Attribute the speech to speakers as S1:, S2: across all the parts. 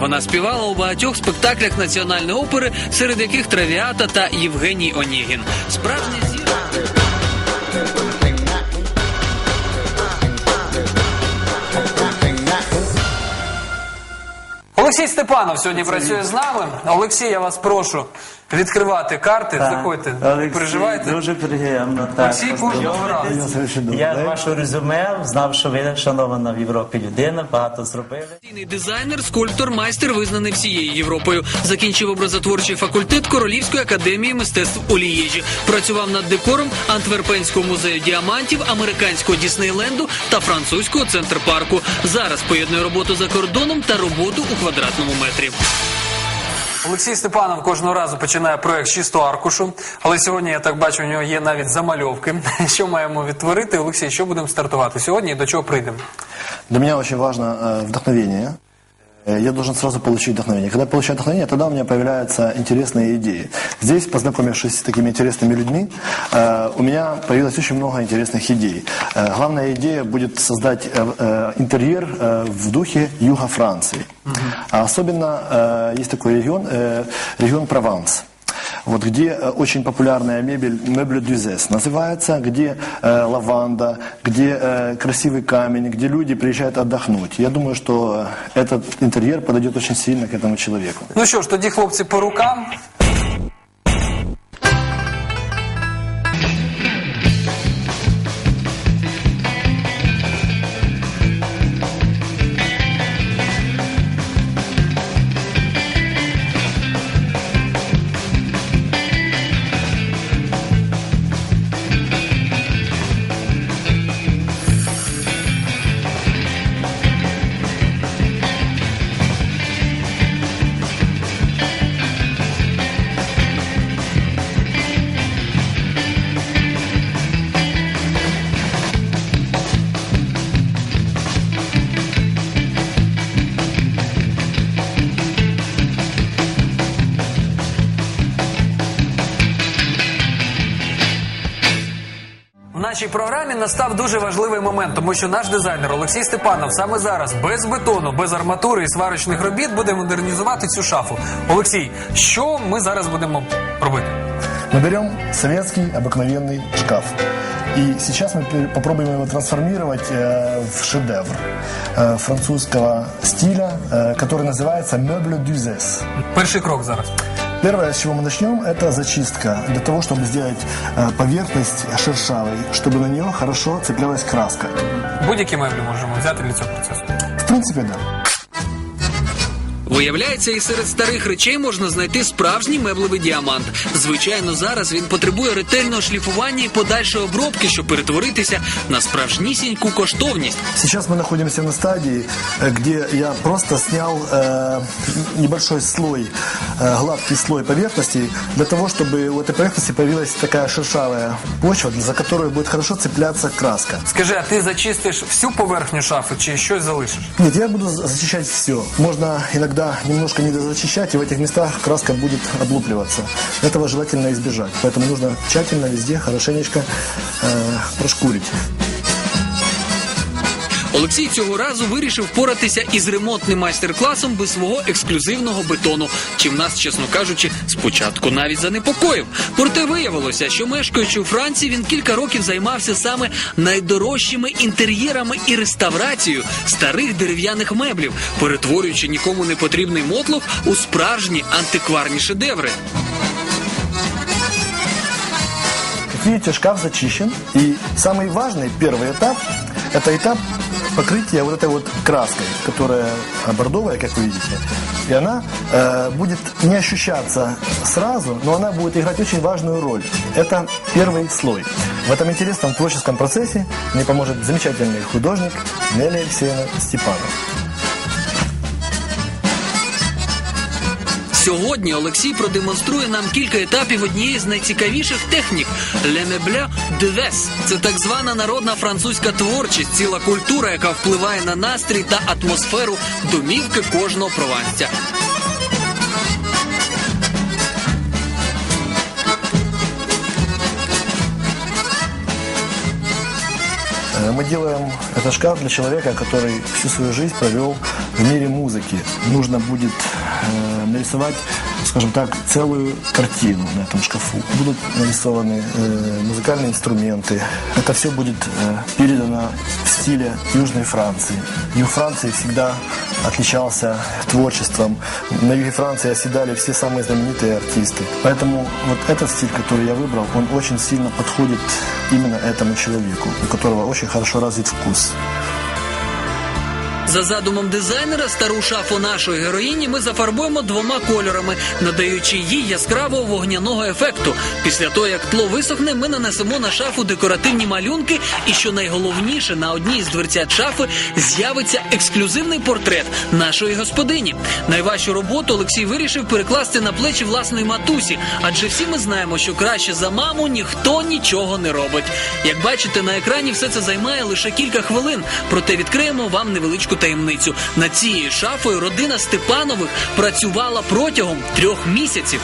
S1: Вона співала у багатьох спектаклях національної опери, серед яких Травіата та Євгеній Онігін. Справжня зір. Олексій Степанов сьогодні працює з нами. Олексій, я вас прошу відкривати карти. Заходьте, не
S2: Олексій,
S1: переживайте.
S2: Дуже приємно. Так,
S1: Олексій кожного разу.
S2: Я з вашого резюме знав, що ви шанована в Європі людина, багато зробили.
S1: Професійний дизайнер, скульптор, майстер визнаний всією Європою. Закінчив образотворчий факультет Королівської академії мистецтв у Лієжі. Працював над декором Антверпенського музею діамантів, американського Діснейленду та французького центр парку. Зараз поєднує роботу за кордоном та роботу у квадратному метрі. Олексій Степанов кожного разу починає проект чисто аркушу, але сьогодні я так бачу, у нього є навіть замальовки. Що маємо відтворити? Олексій, що будемо стартувати сьогодні і до чого прийдемо?
S3: Для мене дуже важно э, вдохновение. Э, Я должен сразу получить вдохновение. Когда я получаю вдохновение, тогда у меня появляются интересные идеи. Здесь, познакомившись с такими интересными людьми, э, у меня появилось очень много интересных идей. Э, Главная идея будет создать э, э, интерьер э, в духе юга Франции. А особенно э, есть такой регион, э, регион Прованс. Вот где э, очень популярная мебель, мебель дюзес называется, где э, лаванда, где э, красивый камень, где люди приезжают отдохнуть. Я думаю, что э, этот интерьер подойдет очень сильно к этому человеку.
S1: Ну що ж, тоді хлопці по рукам. нашій програмі настав дуже важливий момент, тому що наш дизайнер Олексій Степанов саме зараз без бетону, без арматури і сварочних робіт буде модернізувати цю шафу. Олексій, що ми зараз будемо робити?
S3: Мы берем советский обыкновенный шкаф. И сейчас мы пе- попробуем его трансформировать э, в шедевр э, французского стиля, э, который называется «Meuble d'Uzès».
S1: Перший крок зараз.
S3: Первое, с чего мы начнем, это зачистка. Для того, чтобы сделать э, поверхность шершавой, чтобы на нее хорошо цеплялась краска.
S1: Будь-які меблі можемо взяти для цього процесу.
S3: В принципе, да.
S1: Виявляється, і серед старих речей можна знайти справжній меблевий діамант. Звичайно, зараз він потребує ретельного шліфування і подальшої обробки, щоб перетворитися на справжнісіньку коштовність.
S3: Сейчас мы находимся на стадии, э, где я просто снял э, небольшой слой, э, гладкий слой поверхности, для того, чтобы у этой поверхности появилась такая шершавая почва, за которую будет хорошо цепляться краска.
S1: Скажи, а ти зачистиш всю поверхню шафи чи щось залишиш?
S3: Нет, я буду за- зачищать все. Можно иногда немножко недозачищать, и в этих местах краска будет облупливаться. Этого желательно избежать. Поэтому нужно тщательно везде хорошенечко э, прошкурить.
S1: Олексій цього разу вирішив впоратися із ремонтним майстер-класом без свого ексклюзивного бетону, чим нас, чесно кажучи, спочатку навіть занепокоїв. Проте виявилося, що мешкаючи у Франції, він кілька років займався саме найдорожчими інтер'єрами і реставрацією старих дерев'яних меблів, перетворюючи нікому не потрібний мотлох у справжні антикварні шедеври.
S3: Как видите, шкаф зачищен. И самый важный первый этап – это этап покрытия вот этой вот краской, которая бордовая, как вы видите. И она э, будет не ощущаться сразу, но она будет играть очень важную роль. Это первый слой. В этом интересном творческом процессе мне поможет замечательный художник Нелли Алексеевна Степанова.
S1: Сьогодні Олексій продемонструє нам кілька етапів однієї з найцікавіших технік «Le meuble de Ves». Це так звана народна французька творчість, ціла культура, яка впливає на настрій та атмосферу домівки кожного прованця.
S3: Э, Мы делаем этот шкаф для человека, который всю свою жизнь провел в мире музыки нужно будет э, нарисовать, скажем так, целую картину на этом шкафу. Будут нарисованы э, музыкальные инструменты. Это все будет э, передано в стиле Южной Франции. Юг Франции всегда отличался творчеством. На юге Франции оседали все самые знаменитые артисты. Поэтому вот этот стиль, который я выбрал, он очень сильно подходит именно этому человеку, у которого очень хорошо развит вкус.
S1: За задумом дизайнера, стару шафу нашої героїні ми зафарбуємо двома кольорами, надаючи їй яскравого вогняного ефекту. Після того, як тло висохне, ми нанесемо на шафу декоративні малюнки, і що найголовніше, на одній з дверцят шафи з'явиться ексклюзивний портрет нашої господині. Найважчу роботу Олексій вирішив перекласти на плечі власної матусі, адже всі ми знаємо, що краще за маму ніхто нічого не робить. Як бачите, на екрані все це займає лише кілька хвилин. Проте відкриємо вам невеличку таємницю. Над цією шафою родина Степанових працювала протягом трьох місяців.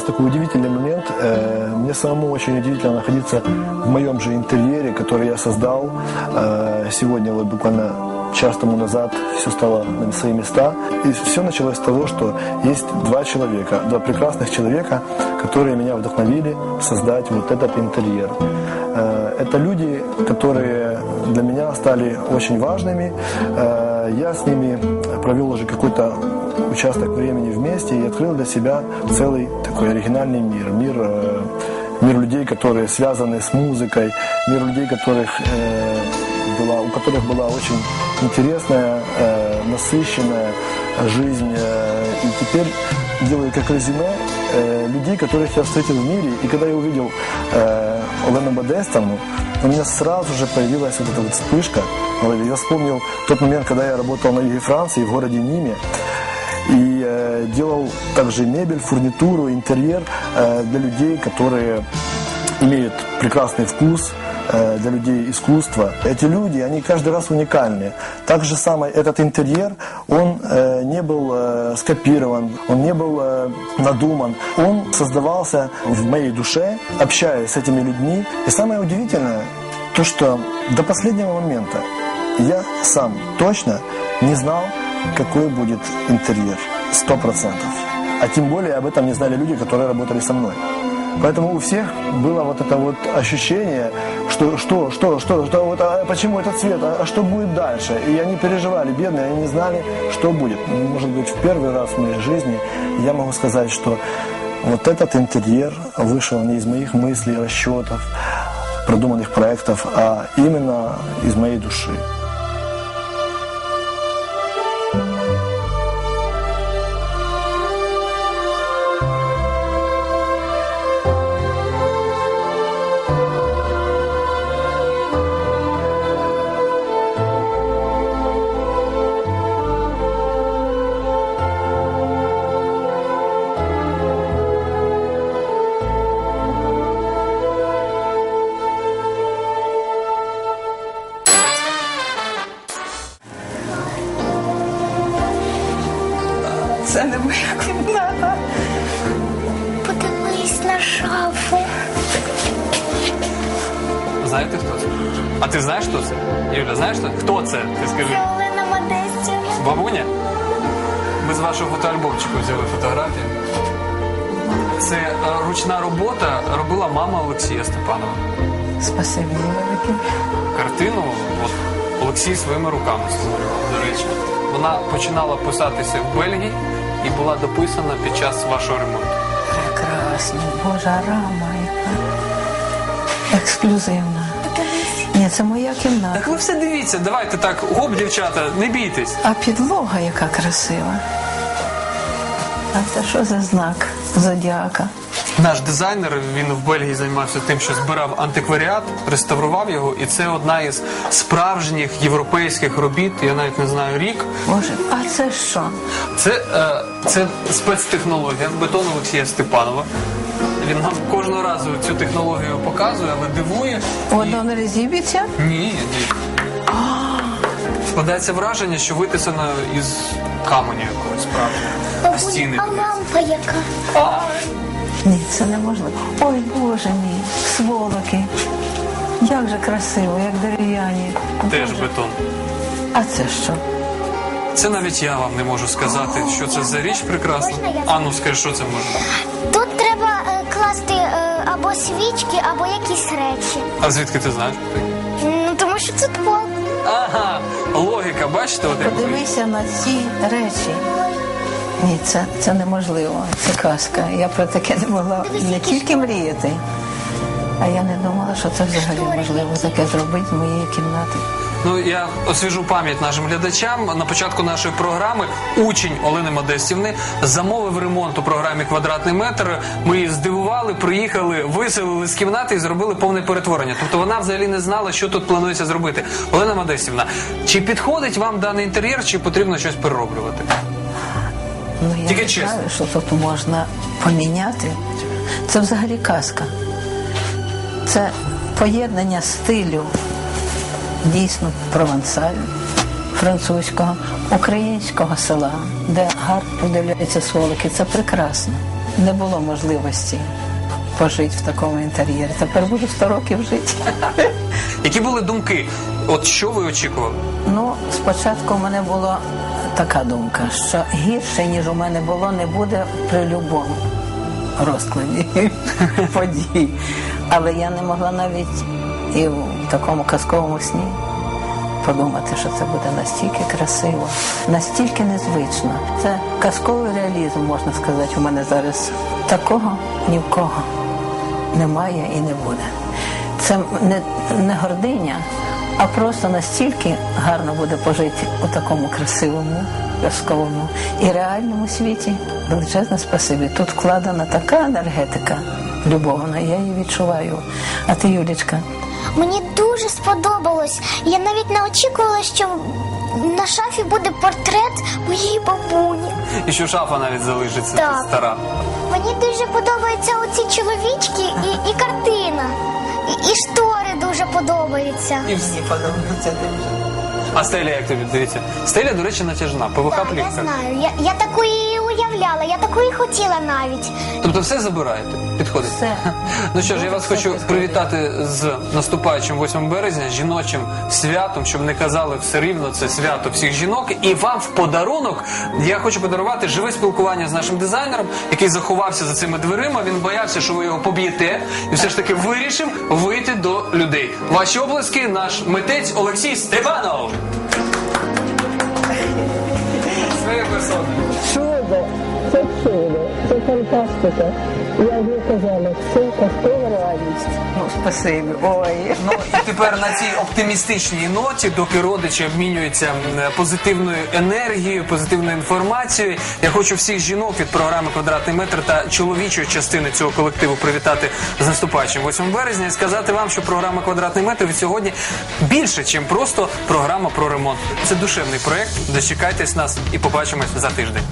S3: Сейчас такой удивительный момент. Э, Мне самому очень удивительно находиться в моем же интерьере, который я создал. Э, Сегодня, вот буквально час тому назад, все стало на свои места. И все началось с того, что есть два человека, два прекрасных человека, которые меня вдохновили создать вот этот интерьер. Э, Это люди, которые для меня стали очень важными. Я с ними провел уже какой-то участок времени вместе и открыл для себя целый такой оригинальный мир. Мир, э, мир людей, которые связаны с музыкой, мир людей, которых, э, была, у которых была очень интересная, э, насыщенная жизнь. э, и теперь делаю как резюме э, людей, которых я встретил в мире. И когда я увидел э, Олену Бадестовну, у меня сразу же появилась вот эта вот вспышка. Я вспомнил тот момент, когда я работал на юге Франции, в городе Ниме, и э, делал также мебель, фурнитуру, интерьер э, для людей, которые имеют прекрасный вкус, э, для людей искусства. Эти люди, они каждый раз уникальны. Так же самое этот интерьер, он э, не был э, скопирован, он не был э, надуман. Он создавался в моей душе, общаясь с этими людьми. И самое удивительное, то, что до последнего момента я сам точно не знал, какой будет интерьер. Сто процентов. А тем более об этом не знали люди, которые работали со мной. Поэтому у всех было вот это вот ощущение, что, что, что, что, что вот, а почему этот цвет, а, а что будет дальше? И они переживали, бедные, они не знали, что будет. Может быть, в первый раз в моей жизни я могу сказать, что вот этот интерьер вышел не из моих мыслей, расчетов, продуманных проектов, а именно из моей души.
S4: Шафу.
S5: Знаєте, хто це? А ти знаєш, хто це? Юля, знаєш хто? Хто це? Ти скажи.
S4: Це Олена Модестівна.
S5: Бабуня?
S1: Ми з вашого фотоальбомчику взяли фотографії. Це е, ручна робота робила мама Олексія Степанова.
S6: Спасибі велике.
S1: Картину от, Олексій своїми руками створював, до речі. Вона починала писатися в Бельгії і була дописана під час вашого ремонту.
S6: Прекрасно. Божа рама яка. Ексклюзивна. Ні, це моя кімната.
S1: Так ви все дивіться, давайте так, гоп, дівчата, не бійтесь.
S6: А підлога яка красива. А це що за знак зодіака?
S1: Наш дизайнер він в Бельгії займався тим, що збирав антикваріат, реставрував його, і це одна із справжніх європейських робіт. Я навіть не знаю рік.
S6: Боже, а це що?
S1: Це, е, це спецтехнологія бетон Олексія Степанова. Він нам кожного разу цю технологію показує, але дивує.
S6: Воно не розіб'ється?
S1: Ні, ні. Складається враження, що витисано із каменю якогось справжнього. А стіни.
S4: А лампа яка?
S6: Ні, це неможливо. Ой, Боже мій, сволоки. Як же красиво, як дерев'яні.
S1: Теж бетон.
S6: А це що?
S1: Це навіть я вам не можу сказати, що це за річ прекрасна. Ану, скажи, що це може?
S4: Тут треба е, класти е, або свічки, або якісь речі.
S1: А звідки ти знаєш?
S4: Ну тому що тут пол.
S1: Ага, логіка, бачите, от як
S6: Подивися на ці речі. Ні, це, це неможливо. Це казка. Я про таке не могла не тільки мріяти, а я не думала, що це взагалі можливо таке зробити з моєї кімнати.
S1: Ну я освіжу пам'ять нашим глядачам. На початку нашої програми учень Олени Модестівни замовив ремонт у програмі Квадратний метр. Ми її здивували, приїхали, виселили з кімнати і зробили повне перетворення. Тобто вона взагалі не знала, що тут планується зробити. Олена Модестівна, чи підходить вам даний інтер'єр, чи потрібно щось перероблювати?
S6: Ну, я
S1: Тільки
S6: не
S1: чесно.
S6: знаю, що тут можна поміняти. Це взагалі казка. Це поєднання стилю дійсно провансалю, французького, українського села, де гарно подивляються сволики. Це прекрасно. Не було можливості пожити в такому інтер'єрі. Тепер буду 100 років жити.
S1: Які були думки? От що ви очікували?
S6: Ну, спочатку в мене була така думка, що гірше, ніж у мене було, не буде при будь-якому розкладі подій. Але я не могла навіть і в такому казковому сні подумати, що це буде настільки красиво, настільки незвично. Це казковий реалізм, можна сказати, у мене зараз. Такого ні в кого немає і не буде. Це не, не гординя, а просто настільки гарно буде пожити у такому красивому, казковому і реальному світі. Величезне спасибі. Тут вкладена така енергетика любовна, я її відчуваю. А ти, Юлічка,
S4: Мені дуже сподобалось. Я навіть не очікувала, що на шафі буде портрет моєї бабуні.
S1: І що шафа навіть залишиться
S4: Так.
S1: стара.
S4: Мені дуже подобаються оці чоловічки і, і картина. І, і штори дуже подобається.
S1: І всі
S6: подобаються дуже.
S1: А стеля як тобі? Дивіться. Стеля, до речі, натяжна. ПВХ
S4: Так, я знаю. Я, я таку і уявляла, я таку і хотіла навіть.
S1: Тобто все забираєте? Підходить?
S6: Все.
S1: Ну що ж, я вас
S6: Все
S1: хочу
S6: підходить.
S1: привітати з наступаючим 8 березня, жіночим святом, щоб не казали все рівно, це свято всіх жінок. І вам в подарунок я хочу подарувати живе спілкування з нашим дизайнером, який заховався за цими дверима. Він боявся, що ви його поб'єте, і все ж таки вирішив вийти до людей. Ваші облески, наш митець Олексій Степанов. Своєю персоною.
S6: Це чудо, це фантастика. Я вже казала, це казкова реальність. Ну, спасибі. Ой.
S1: Ну і тепер на цій оптимістичній ноті, доки родичі обмінюються позитивною енергією, позитивною інформацією. Я хочу всіх жінок від програми Квадратний метр та чоловічої частини цього колективу привітати з наступаючим 8 березня і сказати вам, що програма Квадратний метр від сьогодні більше, ніж просто програма про ремонт. Це душевний проект. Дочекайтесь нас і побачимось за тиждень.